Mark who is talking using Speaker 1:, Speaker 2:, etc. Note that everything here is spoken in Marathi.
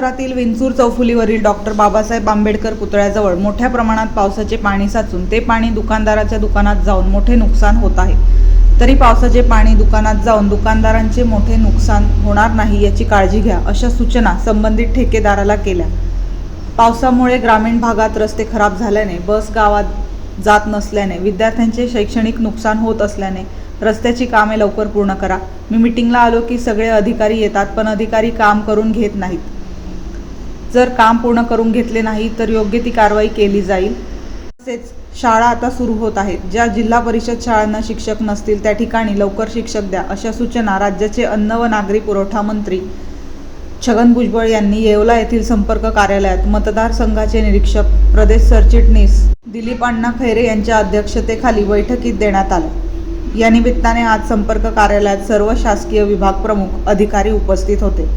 Speaker 1: शहरातील विंचूर चौफुलीवरील डॉक्टर बाबासाहेब आंबेडकर पुतळ्याजवळ मोठ्या प्रमाणात पावसाचे पाणी साचून ते पाणी दुकानदाराच्या दुकानात जाऊन मोठे नुकसान होत आहे. तरी पावसाचे पाणी दुकानात जाऊन दुकानदारांचे मोठे नुकसान होणार नाही याची काळजी घ्या अशा सूचना संबंधित ठेकेदाराला केल्या. पावसामुळे ग्रामीण भागात रस्ते खराब झाल्याने बस गावात जात नसल्याने विद्यार्थ्यांचे शैक्षणिक नुकसान होत असल्याने रस्त्याची कामे लवकर पूर्ण करा. मी मिटिंगला आलो की सगळे अधिकारी येतात पण अधिकारी काम करून घेत नाहीत. जर काम पूर्ण करून घेतले नाही तर योग्य ती कारवाई केली जाईल. तसेच शाळा आता सुरू होत आहेत. ज्या जिल्हा परिषद शाळांना शिक्षक नसतील त्या ठिकाणी लवकर शिक्षक द्या अशा सूचना राज्याचे अन्न व नागरी पुरवठा मंत्री छगन भुजबळ यांनी येवला येथील संपर्क कार्यालयात मतदारसंघाचे निरीक्षक प्रदेश सरचिटणीस दिलीप अण्णा खैरे यांच्या अध्यक्षतेखाली बैठकीत देण्यात आल्या या निमित्ताने आज संपर्क कार्यालयात सर्व शासकीय विभाग प्रमुख अधिकारी उपस्थित होते.